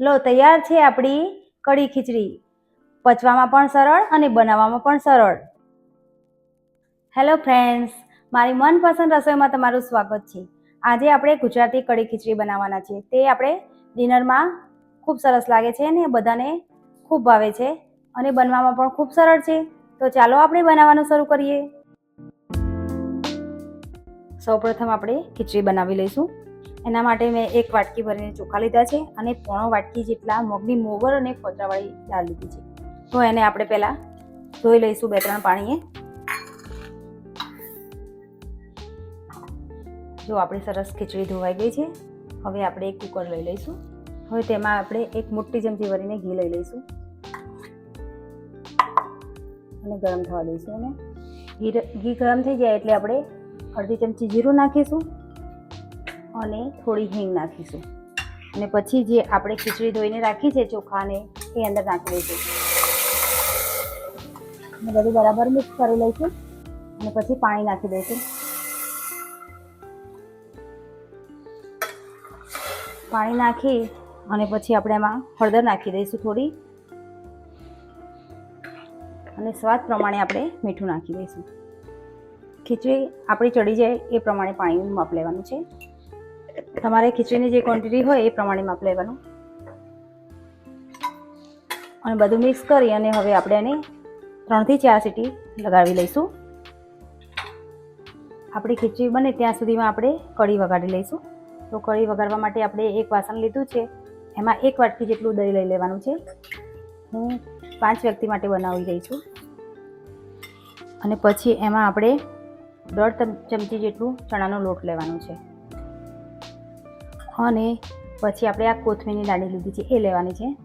લો, તૈયાર છે આપણી કઢી ખીચડી. પચવામાં પણ સરળ અને બનાવવામાં પણ સરળ. હેલો ફ્રેન્ડ્સ મારી મનપસંદ રસોઈમાં તમારું સ્વાગત છે. આજે આપણે ગુજરાતી કઢી ખીચડી બનાવવાના છે. તે આપણે ડિનરમાં ખૂબ સરસ લાગે છે અને બધાને ખૂબ ભાવે છે અને બનવામાં પણ ખૂબ સરળ છે. તો ચાલો આપણે બનાવવાનું શરૂ કરીએ. સૌપ્રથમ આપણે ખીચડી બનાવી લઈશું. એના માટે મેં એક વાટકી ભરીને ચોખા લીધા છે અને પોણો વાટકી જેટલા મગની મોગર અને ફોતરાવાળી દાળ લીધી છે. તો એને આપણે પહેલાં ધોઈ લઈશું બે ત્રણ પાણીએ. જો આપણી સરસ ખીચડી ધોવાઈ ગઈ છે. હવે આપણે એક કુકર લઈ લઈશું. હવે તેમાં આપણે એક મોટી ચમચી ભરીને ઘી લઈ લઈશું. અને ગરમ થવા દઈશું અને ઘી ઘી ગરમ થઈ જાય એટલે આપણે અડધી ચમચી જીરું નાખીશું. અને થોડી હિંગ નાખીશું. અને પછી જે આપણે ખીચડી ધોઈને રાખી છે ચોખાને, એ અંદર નાખી દઈશું. બધું બરાબર મિક્સ કરી લઈશું. અને પછી પાણી નાખી દઈશું. પાણી નાખી અને પછી આપણે એમાં હળદર નાખી દઈશું થોડી. અને સ્વાદ પ્રમાણે આપણે મીઠું નાખી દઈશું. ખીચડી આપણી ચડી જાય એ પ્રમાણે પાણીનું માપ લેવાનું છે. તમારે ખીચડીની જે ક્વોન્ટિટી હોય એ પ્રમાણે માપ લેવાનું. અને બધું મિક્સ કરી અને હવે આપણે એને ત્રણથી ચાર સીટી લગાવી લઈશું. આપણી ખીચડી બને ત્યાં સુધીમાં આપણે કઢી વગાડી લઈશું. તો કઢી વગાડવા માટે આપણે એક વાસણ લીધું છે. એમાં એક વાટકી જેટલું દહીં લઈ લેવાનું છે. હું પાંચ વ્યક્તિ માટે બનાવી રહી છું. અને પછી એમાં આપણે દોઢ ચમચી જેટલું ચણાનો લોટ લેવાનો છે. અને પછી આપણે આ કોથમીરની દાંડી લીધી છે એ લેવાની છે.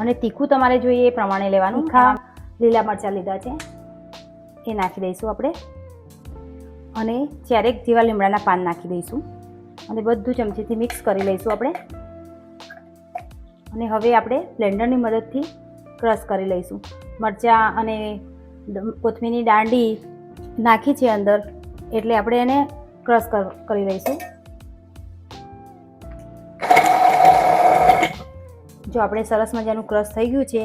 અને તીખું તમારે જોઈએ એ પ્રમાણે લેવાનું. ખા લીલા મરચાં લીધા છે એ નાખી દઈશું આપણે. અને ચારેક જેવા લીમડાના પાન નાખી દઈશું અને બધું ચમચીથી મિક્સ કરી લઈશું આપણે. અને હવે આપણે બ્લેન્ડરની મદદથી ક્રશ કરી લઈશું. મરચાં અને કોથમીરની દાંડી નાખી છે અંદર એટલે આપણે એને ક્રશ કરી લઈશું. જો આપણે સરસ મજાનું ક્રશ થઈ ગયું છે,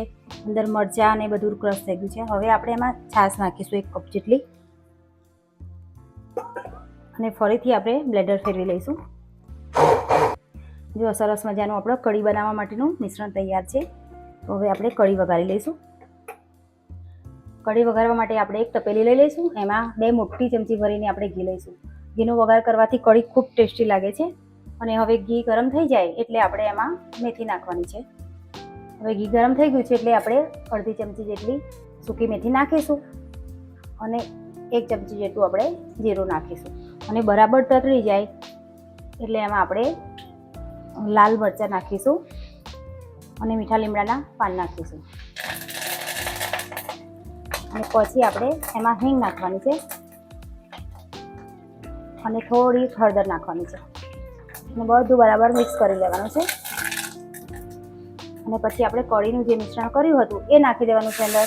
અંદર મરચાં અને બધું ક્રશ થઈ ગયું છે, હવે આપણે એમાં છાશ નાખીશું એક કપ જેટલી. અને ફરીથી આપણે બ્લેન્ડર ફેરવી લઈશું. જો સરસ મજાનું આપણો કઢી બનાવવા માટેનું મિશ્રણ તૈયાર છે, તો હવે આપણે કઢી વઘારી લઈશું. કઢી વઘારવા માટે આપણે એક તપેલી લઈ લઈશું, એમાં બે મોટી ચમચી ભરીને આપણે ઘી લઈશું. ઘીનો વઘાર કરવાથી કઢી ખૂબ ટેસ્ટી લાગે છે અને હવે ઘી ગરમ થઈ જાય એટલે આપણે એમાં મેથી નાખવાની છે. હવે ઘી ગરમ થઈ ગયું છે એટલે આપણે અડધી ચમચી જેટલી સૂકી મેથી નાખીશું અને એક ચમચી જેટલું આપણે જીરું નાખીશું. અને બરાબર તતળી જાય એટલે એમાં આપણે લાલ મરચાં નાખીશું અને મીઠા લીમડાના પાન નાખીશું. અને પછી આપણે એમાં હિંગ નાખવાની છે. અને થોડી હળદર નાખવાની છે. અને બધું બરાબર મિક્સ કરી લેવાનું છે. અને પછી આપણે કઢીનું જે મિશ્રણ કર્યું હતું, એ નાખી દેવાનું છે અંદર.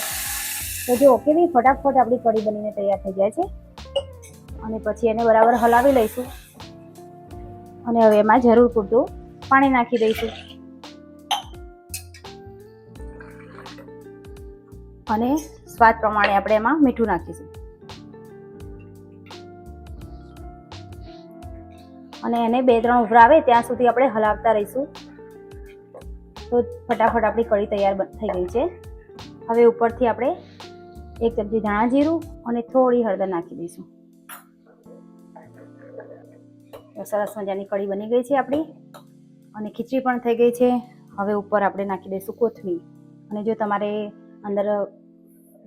તો જો કેવી ફટાફટ આપણી કઢી બનીને તૈયાર થઈ જાય છે. અને પછી એને બરાબર હલાવી લઈશું. અને હવે એમાં જરૂર પૂરતું પાણી નાખી દઈશું. અને સ્વાદ પ્રમાણે આપણે એમાં મીઠું નાખીશું. અને એને બે ત્રણ ઉભરા આવે ત્યાં સુધી આપણે હલાવતા રહીશું. તો ફટાફટ આપણી કઢી તૈયાર થઈ ગઈ છે. હવે ઉપરથી આપણે એક ચમચી ધાણા જીરું અને થોડી હળદર નાખી દઈશું. સરસ મજાની કઢી બની ગઈ છે આપણી. અને ખીચડી પણ થઈ ગઈ છે. હવે ઉપર આપણે નાખી દઈશું કોથમીર. અને જો તમારે અંદર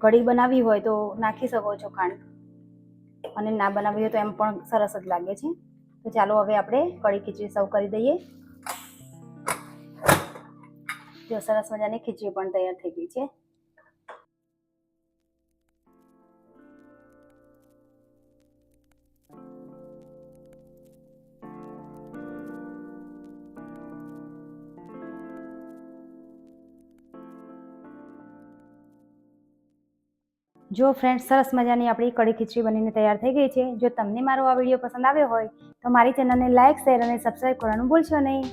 કઢી બનાવવી હોય તો નાખી શકો છો ખાંડ. અને ના બનાવવી હોય તો એમ પણ સરસ જ લાગે છે. તો ચાલો હવે આપણે કઢી ખીચડી સર્વ કરી દઈએ. જો સરસ મજાની ખીચડી પણ તૈયાર થઈ ગઈ છે. જો ફ્રેન્ડ્સ સરસ મજાની આપણી કઢી ખીચડી બનીને તૈયાર થઈ ગઈ છે, જો તમને મારો આ વીડિયો પસંદ આવ્યો હોય, તો મારી ચેનલને લાઇક શેર અને સબસ્ક્રાઈબ કરવાનું ભૂલશો નહીં.